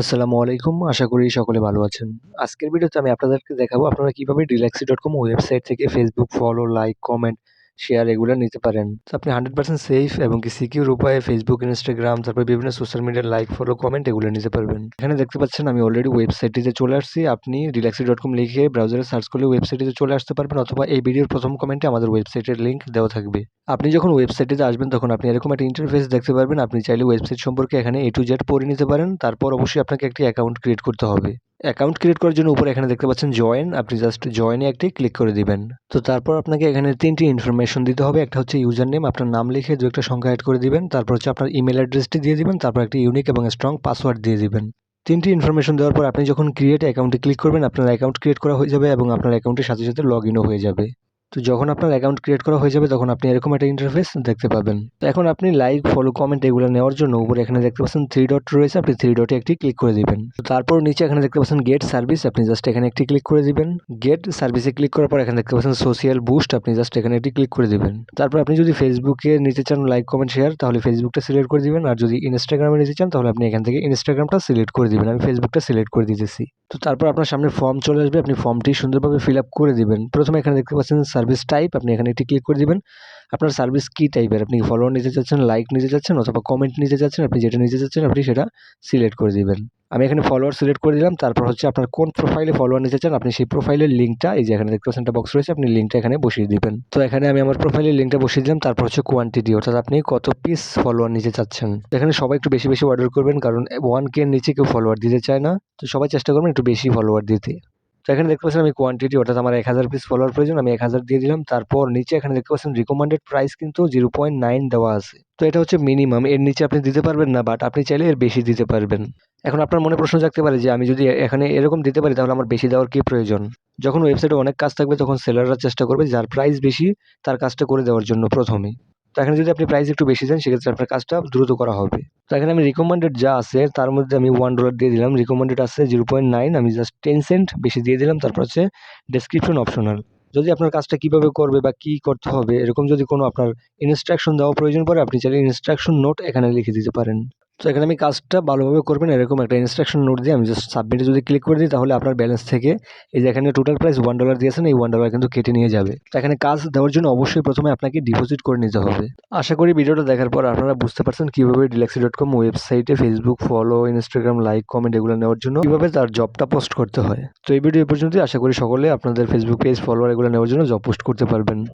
আসসালামু আলাইকুম। আশা করি সকলে ভালো আছেন। আজকের ভিডিওতে আমি আপনাদেরকে দেখাবো আপনারা কীভাবে রিল্যাক্সি ডট কম ওয়েবসাইট থেকে Facebook follow like comment share এগুলো নিতে পারেন। তো আপনি হান্ড্রেড পার্সেন্ট সেফ এবং কি সিকিউর উপায়ে ফেসবুক ইনস্টাগ্রাম তারপর বিভিন্ন সোশ্যাল মিডিয়ার লাইক ফলো কমেন্ট এগুলো নিতে পারবেন। এখানে দেখতে পাচ্ছেন আমি অলরেডি ওয়েবসাইটটিতে চলে আসছি। আপনি রিল্যাক্সি ডট কম লিখে ব্রাউজারে সার্চ করলে ওয়েবসাইটটিতে চলে আসতে পারবেন অথবা এই ভিডিওর প্রথম কমেন্টে আমাদের ওয়েবসাইটের লিঙ্ক দেওয়া থাকবে। আপনি যখন ওয়েবসাইটটিতে আসবেন তখন আপনি এরকম একটা ইন্টারফেস দেখতে পারবেন। আপনি চাইলে ওয়েবসাইট সম্পর্কে এখানে এ টু জেড পড়ে নিতে পারেন। তারপর অবশ্যই আপনাকে একটি অ্যাকাউন্ট ক্রিয়েট করতে হবে। অ্যাকাউন্ট ক্রিয়েট করার জন্য উপরে এখানে দেখতে পাচ্ছেন জয়েন আপনি জাস্ট জয়েনে একটি ক্লিক করে দিবেন। তো তারপর আপনাকে এখানে তিনটি ইনফরমেশন দিতে হবে, একটা হচ্ছে ইউজার নেম আপনার নাম লিখে দু একটা সংখ্যা অ্যাড করে দিবেন, তারপর হচ্ছে আপনার ইমেল অ্যাড্রেসটি দিয়ে দিবেন, তারপর একটি ইউনিক এবং স্ট্রং পাসওয়ার্ড দিয়ে দিবেন। তিনটি ইনফরমেশন দেওয়ার পর আপনি যখন ক্রিয়েট অ্যাকাউন্টে ক্লিক করবেন, আপনার অ্যাকাউন্ট ক্রিয়েট করা হয়ে যাবে এবং আপনার অ্যাকাউন্টের সাথে সাথে লগ ইনও হয়ে যাবে। তো যখন আপনার অ্যাকাউন্ট ক্রিয়েট করা হয়ে যাবে, তখন আপনি এরকম একটা ইন্টারফেস দেখতে পাবেন। তো এখন আপনি লাইক ফলো কমেন্ট এগুলো নেওয়ার জন্য উপরে এখানে দেখতে পাচ্ছেন থ্রি ডট রয়েছে, আপনি থ্রি ডটে একটি ক্লিক করে দিবেন। তো তারপর নিচে এখানে দেখতে পাচ্ছেন গেট সার্ভিস আপনি জাস্ট এখানে একটি ক্লিক করে দিবেন। গেট সার্ভিসে ক্লিক করার পর এখানে দেখতে পাচ্ছেন সোশিয়াল বুস্ট আপনি জাস্ট এখানে একটি ক্লিক করে দিবেন। তারপর আপনি যদি ফেসবুকে নিতে চান লাইক কমেন্ট শেয়ার তাহলে ফেসবুকটা সিলেক্ট করে দিবেন। আর যদি ইনস্টাগ্রামে নিতে চান, তাহলে আপনি এখান থেকে ইনস্টাগ্রামটা সিলেক্ট করে দিবেন। আমি ফেসবুকটা সিলেক্ট করে দিতেছি। তো তারপর আপনার সামনে ফর্ম চলে আসবে। আপনি ফর্মটি সুন্দরভাবে ফিল আপ করে দেবেন। প্রথমে এখানে দেখতে পাচ্ছেন সার্ভিস টাইপ আপনি এখানে একটি ক্লিক করে দেবেন। আপনার সার্ভিস কী টাইপের আপনি ফলোয়ার নিতে চাচ্ছেন লাইক নিতে চাচ্ছেন অথবা কমেন্ট নিতে চাচ্ছেন আপনি যেটা নিতে চাচ্ছেন আপনি সেটা সিলেক্ট করে দিবেন। আমি এখানে ফলোয়ার সিলেক্ট করে দিলাম। তারপর হচ্ছে আপনার কোন প্রোফাইলে ফলোয়ার নিতে চান, আপনি সেই প্রোফাইলের লিঙ্কটা এই যে এখানে দেখতে পাচ্ছেন বক্স রয়েছে, আপনি লিঙ্কটা এখানে বসিয়ে দিবেন। তো এখানে আমি আমার প্রোফাইলের লিঙ্কটা বসিয়ে দিলাম। তারপর হচ্ছে কোয়ান্টিটি অর্থাৎ আপনি কত পিস ফলোয়ার নিতে চাচ্ছেন। এখানে সবাই একটু বেশি বেশি অর্ডার করবেন, কারণ ওয়ান কে নিচে কেউ ফলোয়ার দিতে চায় না। তো সবাই চেষ্টা করবেন একটু বেশি ফলোয়ার দিতে। তো এখানে দেখতে পাচ্ছেন আমি কোয়ান্টিটি অর্থাৎ আমার এক হাজার পিস ফলোয়ার প্রয়োজন, আমি এক হাজার দিয়ে দিলাম। তারপর নিচে এখানে দেখতে পাচ্ছেন রিকমেন্ডেড প্রাইস কিন্তু জিরো পয়েন্ট নাইন দেওয়া আছে। তো এটা হচ্ছে মিনিমাম এর নিচে আপনি দিতে পারবেন না বাট আপনি চাইলে এর বেশি দিতে পারবেন। এখন আপনার মনে প্রশ্ন জাগতে পারে যে আমি যদি এখানে এরকম দিতে পারি, তাহলে আমার বেশি দেওয়ার কী প্রয়োজন? যখন ওয়েবসাইটে অনেক কাজ থাকবে, তখন সেলাররা চেষ্টা করবে যার প্রাইস বেশি, তার কাজটা করে দেওয়ার জন্য প্রথমে। তো এখানে যদি আপনি প্রাইস একটু বেশি দেন, সেক্ষেত্রে আপনার কাজটা দ্রুত করা হবে। তো এখানে আমি রিকমেন্ডেড যা আছে, তার মধ্যে আমি ওয়ান ডলার দিয়ে দিলাম। রিকমেন্ডেড আছে জিরো পয়েন্ট নাইন আমি জাস্ট টেন সেন্ট বেশি দিয়ে দিলাম। তারপর হচ্ছে ডেসক্রিপশন অপশনাল যদি আপনার কাজটা কীভাবে করবে বা কি করতে হবে, এরকম যদি কোনো আপনার ইনস্ট্রাকশন দেওয়া প্রয়োজন পড়ে, আপনি চাইলে ইনস্ট্রাকশন নোট এখানে লিখে দিতে পারেন। তো এখানে আমি কাজটা ভালোভাবে করবেন। এরকম একটা ইনস্ট্রাকশন নোট দিয়ে আমি জাস্ট সাবমিটে যদি ক্লিক করে দিই, তাহলে আপনার ব্যালেন্স থেকে এই যে এখানে টোটাল প্রাইস ওয়ান ডলার দিয়েছেন, এই ওয়ান ডলার কিন্তু কেটে নিয়ে যাবে। তো এখানে কাজ দেওয়ার জন্য অবশ্যই প্রথমে আপনাকে ডিপোজিট করে নিতে হবে। আশা করি ভিডিওটা দেখার পর আপনারা বুঝতে পারছেন কীভাবে ডিলাক্সি ডট কম ওয়েবসাইটে Facebook follow Instagram like comment এগুলো নেওয়ার জন্য কীভাবে তার জবটা পোস্ট করতে হয়। তো এই ভিডিও পর্যন্তই। আশা করি সকলে আপনাদের ফেসবুক পেজ ফলোয়ার এগুলো নেওয়ার জন্য জব পোস্ট করতে পারবেন।